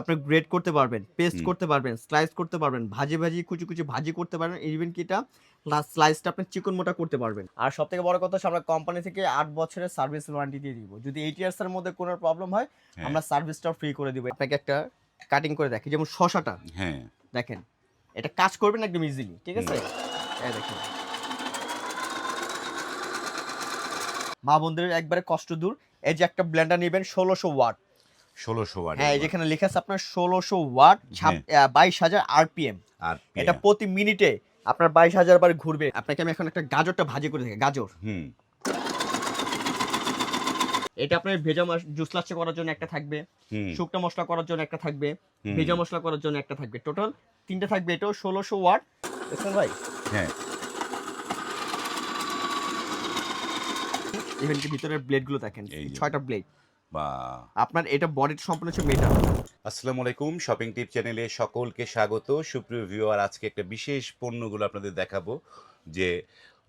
আপনি গ্রেড করতে পারবেন পেস্ট করতে পারবেন স্লাইস করতে পারবেন ভাজি ভাজি কুচি কুচি ভাজি করতে পারবেন ইভেন কি এটা স্লাইসটা আপনি চিকন মোটা করতে পারবেন। আর সব থেকে বড় কথা আমরা কোম্পানি থেকে আট বছরের সার্ভিস ওয়ারেন্টি দিয়ে দিব। যদি এইট ইয়ার্স এর মধ্যে কোনো প্রবলেম হয় হ্যাঁ। আমরা সার্ভিসটা ফ্রি করে দিব। আপনাকে একটা কাটিং করে দেখি যেমন শশাটা। হ্যাঁ। দেখেন এটা কাজ করবেন একদম ইজিলি ঠিক আছে? এই দেখেন। মা বন্ধুদের একবারে কষ্ট দূর। এই যে একটা ব্লেন্ডার নেবেন ষোলোশো ওয়াট ষোলোশো ওয়াট হ্যাঁ যেখানে লেখা আছে আপনার ষোলোশো ওয়াট বাইশ হাজার আরপিএম। আর এটা প্রতি মিনিটে আপনার বাইশ হাজার বার ঘুরবে। আপনাকে আমি এখন একটা গাজরটা ভাজি করে দেখি গাজর। হুম। এটা আপনার ভেজা জুস লাচ্ছা করার জন্য একটা থাকবে। শুকনো মশলা করার জন্য একটা থাকবে। ভেজা মশলা করার জন্য একটা থাকবে। টোটাল তিনটে থাকবে এটাও ষোলোশো ওয়াট। দেখছেন ভাই। হ্যাঁ। ইভেন ভিতরের ব্লেডগুলো দেখেন ছয়টা ব্লেড আপনার এটা বডির সম্পূর্ণ হচ্ছে মেটাল আসসালামু আলাইকুম শপিং টিপ চ্যানেলে সকলকে স্বাগত। সুপ্রিয় ভিউয়ার আজকে একটা বিশেষ পণ্যগুলো আপনাদের দেখাবো যে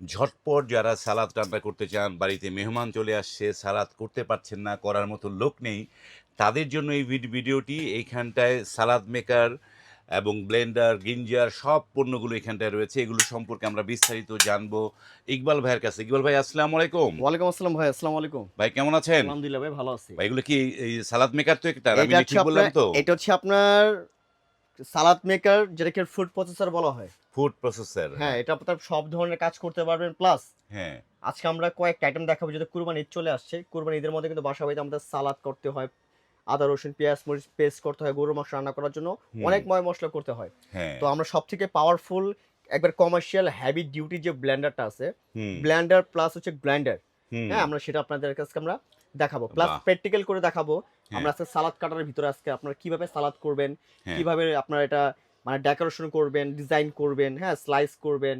ঝটপট যারা সালাদ রান্না করতে চান বাড়িতে মেহমান চলে আসছে সালাদ করতে পারছেন না করার মতো লোক নেই তাদের জন্য এই ভিড- ভিডিওটি এইখানটায় সালাদ মেকার এবং ব্লেন্ডার গিঞ্জার সব পণ্যগুলো এখানটায় রয়েছে। এগুলো সম্পর্কে আমরা বিস্তারিত জানব ইকবাল ভাইয়ের কাছে। ইকবাল ভাই আসসালামু আলাইকুম। ওয়ালাইকুম আসসালাম ভাই আসসালামু আলাইকুম। ভাই কেমন আছেন? আলহামদুলিল্লাহ ভাই ভালো আছি। ভাই এগুলো কি এই সালাদ মেকার তো একটা? আমি ঠিক বললাম তো? এটা হচ্ছে আপনার সালাদ মেকার যেটাকে ফুড প্রসেসর বলা হয়। Food processor. হ্যাঁ এটা আপনার সব ধরনের কাজ করতে পারবেন। প্লাস হ্যাঁ। আজকে আমরা কয়েকটা আইটেম দেখাবো যেটা কুরবানি ঈদ চলে আসছে। কুরবানি ঈদের মধ্যে কিন্তু বাসা বাড়িতে আমাদের সালাদ করতে হয়। আদা রসুন পেঁয়াজ মরিচ পেস্ট করতে হয় গরু মাংস রান্না করার জন্য। অনেক ময় মশলা করতে হয়। হ্যাঁ। তো আমরা সব থেকে পাওয়ারফুল একবার কমার্শিয়াল হ্যাভি ডিউটি যে ব্লেন্ডারটা আছে হুম, ব্লেন্ডার প্লাস হচ্ছে গ্রাইন্ডার হ্যাঁ আমরা সেটা আপনাদের কাছে আমরা দেখাবো। প্লাস প্র্যাকটিক্যাল করে দেখাবো। হ্যাঁ। আমরা আজকে সালাদ কাটার ভিতরে আজকে আপনারা কীভাবে সালাদ করবেন হ্যাঁ। কীভাবে আপনারা এটা মানে ডেকোরেশন করবেন ডিজাইন করবেন হ্যাঁ স্লাইস করবেন।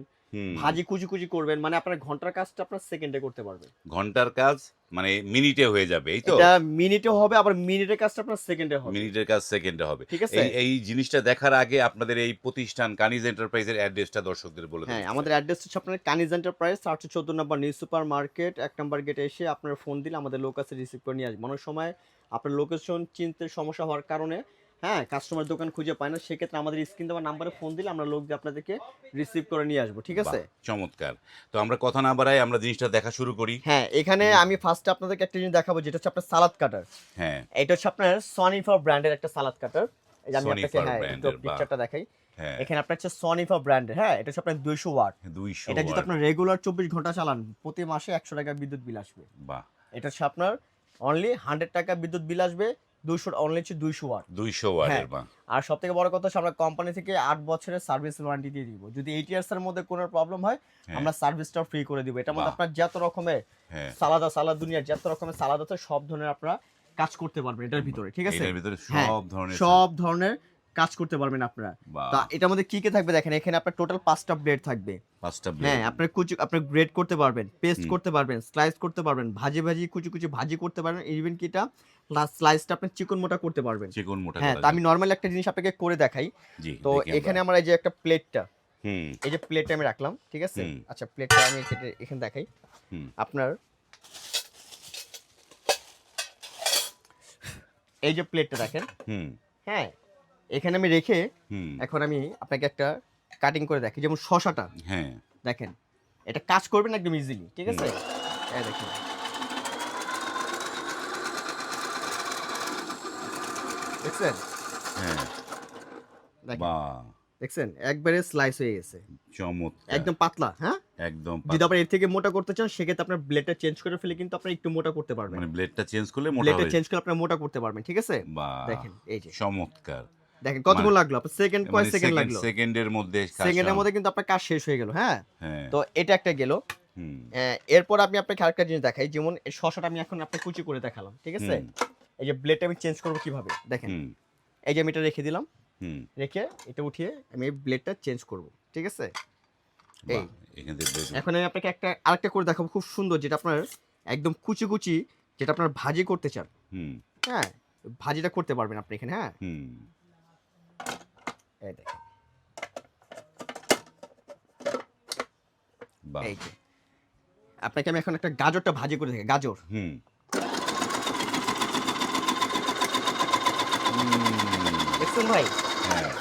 ভাজি কুচি কুচি করবেন মানে আপনার ঘণ্টার কাজটা আপনার সেকেন্ডে করতে পারবেন। ঘণ্টার কাজ মানে মিনিটে হয়ে যাবে এই তো? এটা মিনিটে হবে আবার মিনিটের কাজটা আপনার সেকেন্ডে হবে। মিনিটের কাজ সেকেন্ডে হবে। ঠিক আছে? এই জিনিসটা দেখার আগে আপনাদের এই প্রতিষ্ঠান কানিজ এন্টারপ্রাইজের অ্যাড্রেসটা দর্শকদের বলে হ্যাঁ আমাদের অ্যাড্রেস হচ্ছে আপনার কানিজ এন্টারপ্রাইজ চারশো চোদ্দ নম্বর নিউ সুপার মার্কেট এক নম্বর গেটে এসে আপনার ফোন দিলে আমাদের লোক আছে রিসিভ করে নিয়ে আসবে অনেক সময় আপনার লোকেশন চিনতে সমস্যা হওয়ার কারণে হ্যাঁ কাস্টমার দোকান খুঁজে পায় না সেক্ষেত্রে আমাদের স্ক্রিন দেওয়ার নাম্বারে ফোন দিলে আমরা লোক আপনাদেরকে রিসিভ করে নিয়ে আসব ঠিক আছে? চমৎকার। তো আমরা কথা না বাড়াই আমরা জিনিসটা দেখা শুরু করি। হ্যাঁ এখানে আমি ফার্স্টে আপনাদেরকে একটা জিনিস দেখাবো যেটা হচ্ছে আপনার সালাদ কাটার হ্যাঁ। এটা হচ্ছে আপনার সনিফা ব্র্যান্ডের একটা সালাদ কাটার এই যে আমি আপনাকে হ্যাঁ একটু পিকচারটা দেখাই। হ্যাঁ। এখানে আপনার হচ্ছে সনিফা ব্র্যান্ডের হ্যাঁ এটা হচ্ছে আপনার দুইশো ওয়াট দুইশো এটা যদি আপনার রেগুলার চব্বিশ ঘণ্টা চালান প্রতি মাসে একশো টাকা বিদ্যুৎ বিল আসবে। বাহ। এটা হচ্ছে আপনার অনলি হান্ড্রেড টাকা বিদ্যুৎ বিল আসবে দুইশো অনলি হচ্ছে দুইশো ওয়াট দুইশো ওয়াটের হ্যাঁ। আর সব থেকে বড় কথা আমরা কোম্পানি থেকে আট বছরের সার্ভিস ওয়ারেন্টি দিয়ে দিব। যদি এইট ইয়ার্স এর মধ্যে কোনো প্রবলেম হয় হ্যাঁ। আমরা সার্ভিসটা ফ্রি করে দিব। এটার মধ্যে আপনার যত রকমের হ্যাঁ। সালাদা সালাদ দুনিয়ার যত রকমের সালাদ আছে সব ধরনের আপনারা কাজ করতে পারবেন এটার ভিতরে ঠিক আছে? এটার ভিতরে হ্যাঁ, সব ধরনের সব ধরনের কাজ করতে পারবেন আপনারা। তা এটার মধ্যে কি কি থাকবে দেখেন এখানে আপনার টোটাল পাঁচটা ব্লেড থাকবে। পাঁচটা হ্যাঁ blade। আপনার কুচি আপনার গ্রেড করতে পারবেন পেস্ট করতে পারবেন স্লাইস করতে পারবেন ভাজি ভাজি কুচি কুচি ভাজি করতে পারবেন ইভেন কি এটা স্লাইসটা আপনি চিকন মোটা করতে পারবেন। চিকন মোটা হ্যাঁ আমি নর্মাল একটা জিনিস আপনাকে করে দেখাই। তো এখানে আমরা এই যে একটা প্লেটটা হুম। এই যে প্লেটটা আমি রাখলাম ঠিক আছে। আচ্ছা প্লেটটা আমি এখানে দেখাই। হুম। আপনার এই যে প্লেটটা দেখেন। হুম। হ্যাঁ এখানে আমি রেখে এখন আমি আপনাকে একটা কাটিং করে দেখি যেমন শশাটা। হ্যাঁ। দেখেন এটা কাজ করবেন একদম ইজিলি ঠিক আছে? এই দেখেন। দেখছেন? হ্যাঁ। দেখছেন? একবারে স্লাইস হয়ে গেছে। চমৎকার। একদম পাতলা হ্যাঁ? একদম যদি আপনি এর থেকে মোটা করতে চান সেক্ষেত্রে আপনার ব্লেডটা চেঞ্জ করে ফেলে কিন্তু আপনি একটু মোটা করতে পারবেন। মানে ব্লেডটা চেঞ্জ করলে মোটা ব্লেডটা চেঞ্জ করে আপনি মোটা করতে পারবেন ঠিক আছে? দেখেন এই যে। চমৎকার। দেখেন কতক্ষণ লাগল? আপনার সেকেন্ড কয় সেকেন্ড লাগল? সেকেন্ডের মধ্যে কাজ সেকেন্ডের মধ্যে কিন্তু আপনার কাজ শেষ হয়ে গেল হ্যাঁ? হ্যাঁ। তো এটা একটা গেল। এরপর আমি আপনাকে আরেকটা জিনিস দেখাই যেমন শশাটা আমি এখন আপনাকে কুচি করে দেখালাম ঠিক আছে? এই যে ব্লেডটা আমি চেঞ্জ করব কীভাবে? দেখেন। এই যে আমি এটা রেখে দিলাম হুম। রেখে এটা উঠিয়ে আমি এই ব্লেডটা চেঞ্জ করব ঠিক আছে? এই। এখান আমি আপনাকে একটা আরেকটা করে দেখাবো খুব সুন্দর যেটা আপনার একদম কুচি কুচি যেটা আপনার ভাজি করতে চান। হুম। হ্যাঁ ভাজিটা করতে পারবেন আপনি এখানে হ্যাঁ? হুম। এই দেখেন। এই যে। আপনাকে আমি এখন একটা গাজরটা ভাজি করে দেখি গাজর। হুম। দেখছেন ভাই? হ্যাঁ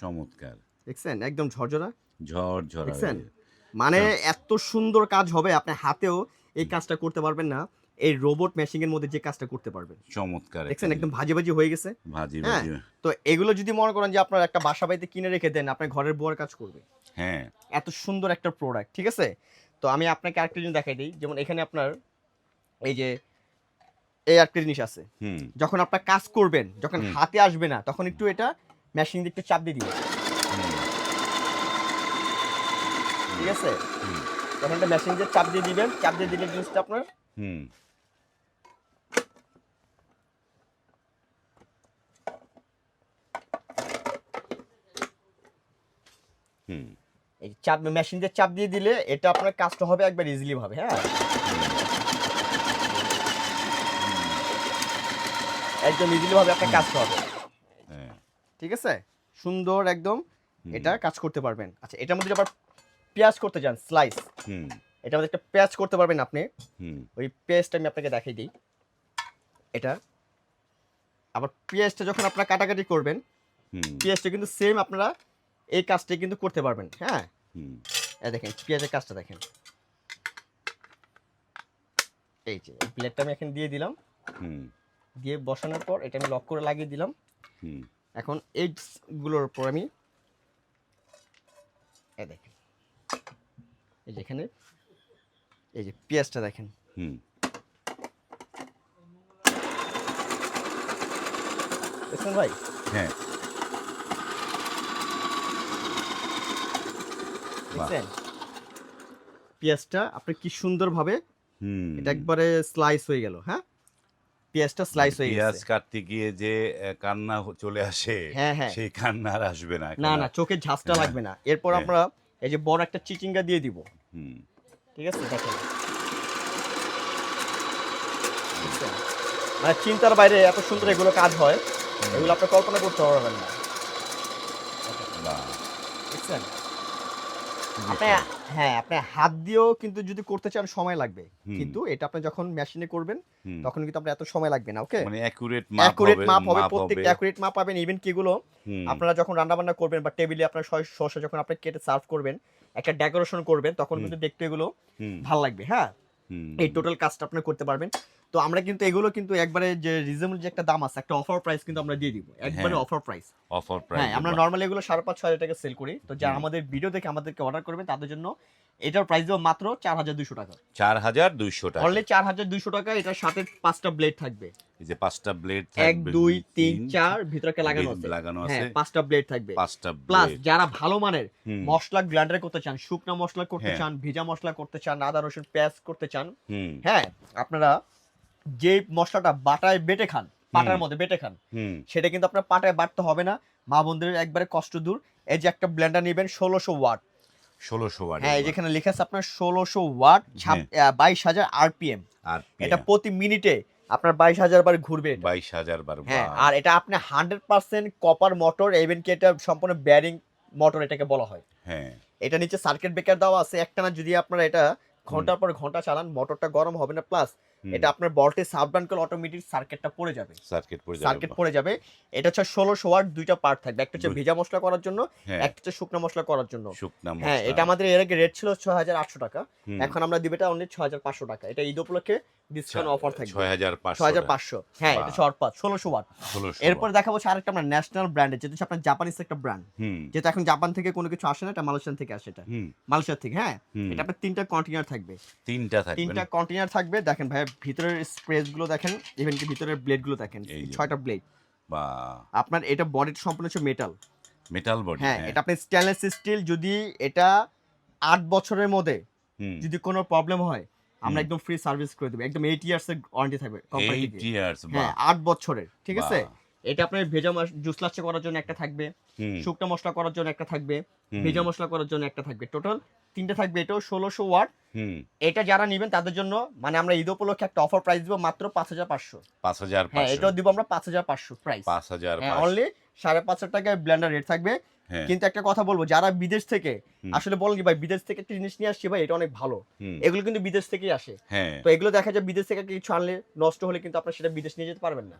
চমৎকার। দেখছেন? একদম ঝরঝরা। ঝড় ঝরা দেখছেন? মানে এত সুন্দর কাজ হবে আপনি হাতেও এই কাজটা করতে পারবেন না। এই রোবট মেশিনের মধ্যে যে কাজটা করতে পারবেন। চমৎকার দেখছেন একদম ভাজি ভাজি হয়ে গেছে। ভাজি হ্যাঁ। ভাজি। তো এগুলো যদি মনে করেন যে আপনার একটা বাসা বাড়িতে কিনে রেখে দেন আপনার ঘরের বউয়ের কাজ করবে। হ্যাঁ। এত সুন্দর একটা প্রোডাক্ট ঠিক আছে? তো আমি আপনাকে আরেকটা জিনিস দেখাই দিই। যেমন এখানে আপনার এই যে এই একটা জিনিস আছে। হুম। যখন আপনার কাজ করবেন যখন হাতে আসবে না তখন একটু এটা মেশিন দিয়ে একটু চাপ দিয়ে দিবেন। ঠিক আছে? তখন এটা মেশিন চাপ দিয়ে দিবেন চাপ দিয়ে দিলে জিনিসটা আপনার হুম। হুম। এই চাপ মেশিন দিয়ে চাপ দিয়ে দিলে এটা আপনার কাজটা হবে একবার ইজিলি ভাবে হ্যাঁ? একদম ইজিলি ভাবে আপনার কাজটা হবে। হ্যাঁ। ঠিক আছে? সুন্দর একদম এটা কাজ করতে পারবেন। আচ্ছা এটার মধ্যে আবার পেঁয়াজ করতে চান স্লাইস হুম। এটার মধ্যে একটা পেঁয়াজ করতে পারবেন আপনি। হুম। ওই পেঁয়াজটা আমি আপনাকে দেখাই দিই। এটা। আবার পেঁয়াজটা যখন আপনারা কাটাকাটি করবেন হুম। পেঁয়াজটা কিন্তু সেম আপনারা এই কাজটা কিন্তু করতে পারবেন হ্যাঁ? দেখেন পেঁয়াজের কাজটা দেখেন। এই যে প্লেটটা আমি এখানে দিয়ে দিলাম। হুম। দিয়ে বসানোর পর এটা আমি লক করে লাগিয়ে দিলাম। হুম। এখন এইগুলোর উপর আমি দেখেন। এই যে এখানে। এই যে পেঁয়াজটা দেখেন। হুম। দেখছেন ভাই? হ্যাঁ। দেখছেন? পেঁয়াজটা আপনি কি সুন্দরভাবে হুম। এটা একবারে স্লাইস হয়ে গেল হ্যাঁ? পেঁয়াজটা স্লাইস হয়ে পেঁয়াজ গেছে কাটতে গিয়ে যে কান্না চলে আসে হ্যাঁ, হ্যাঁ। সেই কান্না আর আসবে না না না চোখের ঝাঁজটা হ্যাঁ। লাগবে না। এরপর হ্যাঁ। আমরা এই যে বড় একটা চিচিঙ্গা দিয়ে দিব। হুম। ঠিক আছে? দেখেন। মানে চিন্তার বাইরে এত সুন্দর এগুলো কাজ হয় এগুলো আপনার কল্পনা করতে পারবেন না। খুবই আপনি হ্যাঁ আপনি হাত দিয়েও কিন্তু যদি করতে চান সময় লাগবে। কিন্তু এটা আপনি যখন মেশিনে করবেন তখন কিন্তু আপনার এত সময় লাগবে না ওকে মানে অ্যাকুরেট মাপ অ্যাকুরেট মাপ হবে প্রত্যেক অ্যাকুরেট মাপ পাবেন ইভেন কিগুলো আপনারা যখন রান্না বান্না করবেন বা টেবিলে আপনার শস- যখন আপনি কেটে সার্ভ করবেন একটা ডেকোরেশন করবেন তখন কিন্তু দেখতে এগুলো ভালো লাগবে হ্যাঁ? এই টোটাল কাজটা আপনি করতে পারবেন। তো আমরা কিন্তু এগুলো কিন্তু একবারে যে রিজনেবল যে একটা দাম আছে একটা অফার প্রাইস কিন্তু আমরা দিয়ে দিব। একবারে হ্যাঁ, অফার প্রাইস অফার প্রাইস হ্যাঁ আমরা নরমালি এগুলো সাড়ে পাঁচ ছয় টাকা সেল করি। তো যারা আমাদের ভিডিও দেখে আমাদেরকে অর্ডার করবেন তাদের জন্য এটার প্রাইস দেবো মাত্র চার হাজার দুইশো টাকা। চার হাজার দুইশো টাকা। অনলি চার হাজার দুইশো টাকা এটার সাথে পাঁচটা ব্লেড থাকবে। এই যে পাঁচটা ব্লেড এক দুই তিন চার ভিতরে লাগানো আছে। লাগানো হ্যাঁ আছে। পাঁচটা ব্লেড থাকবে। পাঁচটা প্লাস যারা ভালো মানের মশলা গ্রাইন্ডার করতে চান শুকনা মশলা করতে হ্যাঁ। চান ভেজা মশলা করতে চান আদা রসুন পেঁয়াজ করতে চান হ্যাঁ আপনারা যে মশলাটা বাটায় বেটে খান পাটার মধ্যে বেটে খান সেটা কিন্তু আপনার পাটায় বাটতে হবে না। মা বোনদের একবারে কষ্ট দূর। এই যে একটা ব্লেন্ডার নেবেন ষোলোশো ওয়াট। ষোলোশো ওয়াট হ্যাঁ যেখানে লেখা আছে আপনার ষোলোশো ওয়াট বাইশ হাজার আরপিএম। আর এটা প্রতি মিনিটে আপনার বাইশ হাজার বার ঘুরবে বাইশ হাজার বার হ্যাঁ আর এটা আপনি hundred percent copper motor even কি এটা সম্পূর্ণ ব্যারিং মোটর এটাকে বলা হয়। হ্যাঁ। এটা নিচে সার্কিট ব্রেকার দেওয়া আছে একটানা যদি আপনারা এটা ঘণ্টার পর ঘণ্টা চালান মোটরটা গরম হবে না প্লাস এটা আপনার বল্টে সাবডাউন করলে অটোমেটিক সার্কিটটা পড়ে যাবে। সার্কিট পড়ে যাবে সার্কিট পড়ে যাবে। এটা হচ্ছে ষোলোশো ওয়াট দুইটা পার্ট থাকবে। একটা হচ্ছে ভেজা মশলা করার জন্য হ্যাঁ। একটা হচ্ছে শুকনো মশলা করার জন্য। শুকনা হ্যাঁ এটা আমাদের এর আগে রেট ছিল ছয় হাজার আটশো টাকা। এখন আমরা দিব এটা অনলি ছয় হাজার পাঁচশো টাকা। এটা ঈদ উপলক্ষে ডিসকাউন্ট অফার থাকবে। ছয় হাজার পাঁচশো ছয় হাজার পাঁচশো। হ্যাঁ এটা বাহ। ছয় পাঁচ ওয়াট। এরপর দেখাবো আরেকটা আমরা ন্যাশনাল ব্র্যান্ডের যেটা হচ্ছে আপনার জাপানিজ একটা ব্র্যান্ড যেটা এখন জাপান থেকে কোনো কিছু আসে না এটা মালয়েশিয়ান থেকে আসে এটা। মালয়েশিয়া থেকে হ্যাঁ? এটা আপনার তিনটা কন্টেনার থাকবে। তিনটা থাকবে তিনটা না? কন্টেনার থাকবে। দেখেন ভাই ভিতরের স্প্রেসগুলো দেখেন ইভেন কি ভিতরের ব্লেডগুলো দেখেন ছয়টা ব্লেড বা আপনার এটা বডিটা সম্পূর্ণ হচ্ছে মেটাল মেটাল বডি হ্যাঁ এটা আপনি স্টেনলেস স্টিল যদি এটা আট বছরের মধ্যে যদি কোনো প্রবলেম হয় আমরা একদম ফ্রি সার্ভিস করে দেবো। একদম এইট ইয়ার্স এর ওয়ারেন্টি থাকবে কোম্পানি হ্যাঁ আট বছরের ঠিক আছে? এটা আপনার ভেজা জুস লাচ্ছা করার জন্য একটা থাকবে। শুকনো মশলা করার জন্য একটা থাকবে। ভেজা মশলা করার জন্য একটা থাকবে। টোটাল তিনটে থাকবে এটাও ষোলোশো ওয়াট এটা যারা নেবেন তাদের জন্য মানে আমরা ঈদ উপলক্ষে একটা অফার প্রাইস দিব মাত্র পাঁচ হাজার পাঁচশো। পাঁচ হাজার হ্যাঁ এটাও দিব আমরা পাঁচ হাজার পাঁচশো প্রাইস পাঁচ হাজার হ্যাঁ অনলি সাড়ে পাঁচশো টাকায় ব্ল্যান্ডার রেট থাকবে। হ্যাঁ কিন্তু একটা কথা বলব যারা বিদেশ থেকে আসলে বলেন কি ভাই বিদেশ থেকে একটা জিনিস নিয়ে আসছি ভাই এটা অনেক ভালো। এগুলো কিন্তু বিদেশ থেকেই আসে। হ্যাঁ। তো এগুলো দেখা যায় বিদেশ থেকে কিছু আনলে নষ্ট হলে কিন্তু আপনার সেটা বিদেশ নিয়ে যেতে পারবেন না।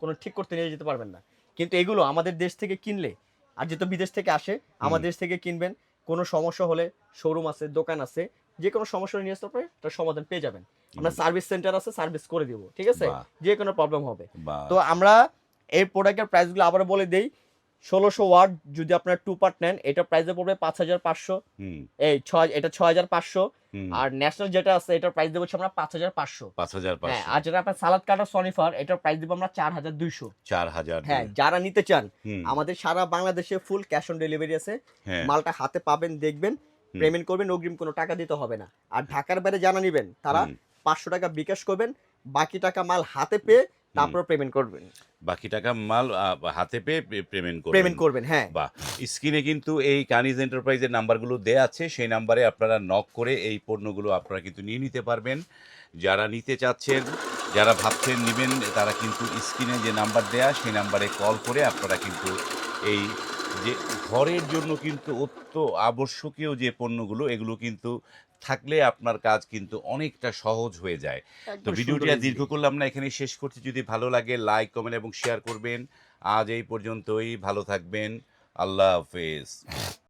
কোনো ঠিক করতে নিয়ে যেতে পারবেন না। কিন্তু এগুলো আমাদের দেশ থেকে কিনলে আর যেহেতু বিদেশ থেকে আসে আমাদের দেশ থেকে কিনবেন কোনো সমস্যা হলে শোরুম আছে দোকান আছে যে কোনো সমস্যা নিয়ে আসতে পারে তার সমাধান পেয়ে যাবেন। আমরা সার্ভিস সেন্টার আছে সার্ভিস করে দিব ঠিক আছে। যে কোনো প্রবলেম হবে। তো আমরা এই প্রোডাক্টের প্রাইসগুলো আবার বলে দেই ষোলোশো ওয়াট যদি আপনার টু পার্ট নেন এটা প্রাইসে পড়বে পাঁচ হাজার পাঁচশো। এই ছয় এটা ছয় হাজার পাঁচশো। আর ন্যাশনাল যেটা আছে এটার প্রাইস দেবো আমরা পাঁচ হাজার পাঁচশো। পাঁচ হাজার হ্যাঁ আর যেটা আপনার সালাদ কাটার সনিফার এটার প্রাইস দেবো আমরা চার হাজার দুইশো। চার হাজার হ্যাঁ যারা নিতে চান আমাদের সারা বাংলাদেশে ফুল ক্যাশ অন ডেলিভারি আছে। হ্যাঁ। মালটা হাতে পাবেন দেখবেন পেমেন্ট করবেন অগ্রিম কোনো টাকা দিতে হবে না। আর ঢাকার বাইরে জানা নিবেন তারা পাঁচশো টাকা বিকাশ করবেন। বাকি টাকা মাল হাতে পেয়ে তারপর পেমেন্ট করবেন। বাকি টাকা মাল হাতে পেয়ে পেমেন্ট করবেন। পেমেন্ট করবেন হ্যাঁ। বা স্ক্রিনে কিন্তু এই কানিজ এন্টারপ্রাইজের নাম্বারগুলো দেয়া আছে। সেই নাম্বারে আপনারা নক করে এই পণ্যগুলো আপনারা কিন্তু নিয়ে নিতে পারবেন। যারা নিতে চাচ্ছেন যারা ভাবছেন নেবেন তারা কিন্তু স্ক্রিনে যে নাম্বার দেয়া সেই নাম্বারে কল করে আপনারা কিন্তু এই যে ঘরের জন্য কিন্তু অত্য আবশ্যকীয় যে পণ্যগুলো এগুলো কিন্তু থাকলে আপনার কাজ কিন্তু অনেকটা সহজ হয়ে যায়। তো ভিডিওটি আর দীর্ঘ করলাম না এখানে শেষ করছি। যদি ভালো লাগে লাইক কমেন্ট এবং শেয়ার করবেন। আজ এই পর্যন্তই ভালো থাকবেন। আল্লাহ হাফেজ।